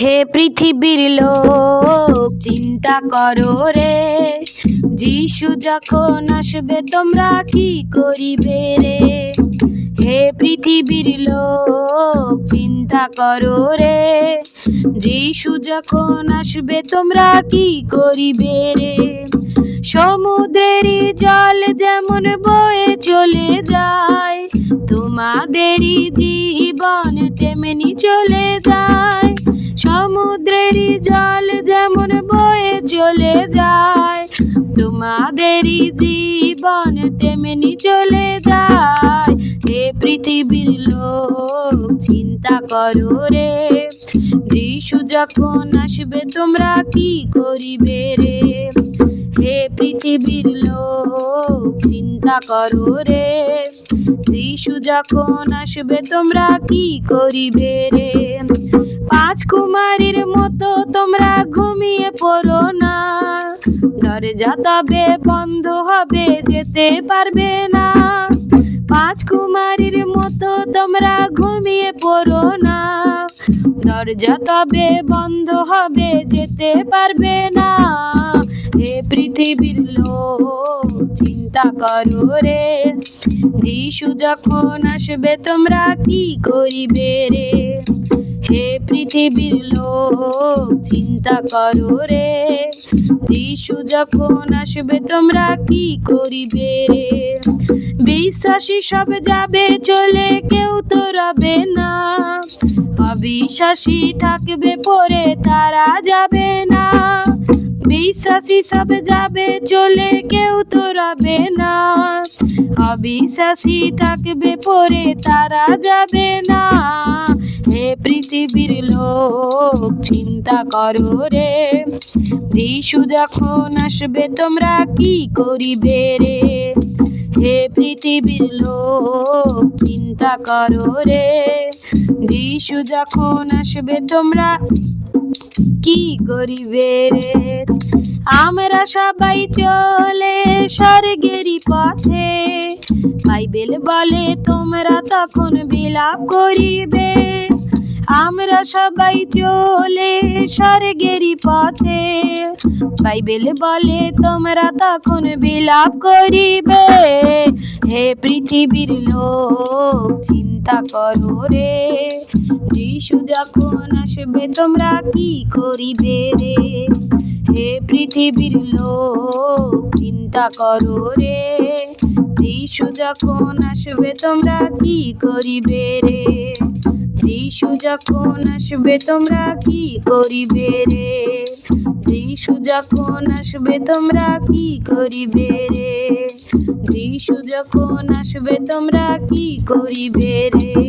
হে পৃথিবীর লোক, চিন্তা করো রে। যিশু যখন আসবে, তোমরা কি করিবে রে? হে পৃথিবীর লোক, চিন্তা করো রে। যিশু যখন আসবে, তোমরা কি করিবে রে? সমুদ্রেরই জল যেমন বয়ে চলে যায়, তোমাদেরই জীবন তেমনি চলে যায়। সমুদ্রেরই জল যেমন বয়ে চলে যায়, তোমাদেরই জীবন তেমনি চলে যায়। হে পৃথিবীর লোক, চিন্তা করো রে, যিশু যখন আসবে তোমরা কি করিবে রে? হে পৃথিবীর লোক, চিন্তা করো রে, যিশু যখন আসবে তোমরা কি করিবে রে? পাঁচ কুমারীর মতো তোমরা ঘুমিয়ে পড়ো না। দরজা তবে বন্ধ হবে, যেতে পারবে না। পাঁচ কুমারীর মতো তোমরা ঘুমিয়ে পড়ো না। দরজা তবে বন্ধ হবে, যেতে পারবে না। হে পৃথিবীর লোক, চিন্তা করো রে। যিশু যখন আসবে, তোমরা কি করিবে রে? হে পৃথিবীর লোক, চিন্তা করো রে। যিশু যখন আসবে, তোমরা কি করিবে? রে বিশ্বাসী সব যাবে, চলে কেউ তো রবে না। অবিশ্বাসী থাকবে, পরে তারা যাবে না। বিশ্বাসী সব যাবে, চলে কেউ তো রবে না। অবিশ্বাসী থাকবে, পরে তারা যাবে না। পৃথিবীর লোক, চিন্তা করো রে। যিশু যখন আসবে, তোমরা কি করিবে রে? হে পৃথিবীর লোক, চিন্তা করো রে। যিশু যখন আসবে, তোমরা কি করিবে রে? আমরা সবাই চলে স্বর্গেরই পথে। বাইবেল বলে, তোমরা তখন বিলাপ করিবে। আমরা সবাই চলে স্বর্গেরই পথে। বাইবেল বলে, তোমরা তখন বিলাপ করিবে। হে পৃথিবীর লোক, চিন্তা করো রে। যিশু যখন আসবে, তোমরা কি করিবে রে? হে পৃথিবীর লোক, চিন্তা করো রে। যিশু যখন আসবে, তোমরা কি করিবে রে? যিশু যখন আসবে, তোমরা কি করিবে রে? যিশু যখন আসবে, তোমরা কি করিবে রে? যিশু যখন আসবে, তোমরা কি করিবে রে?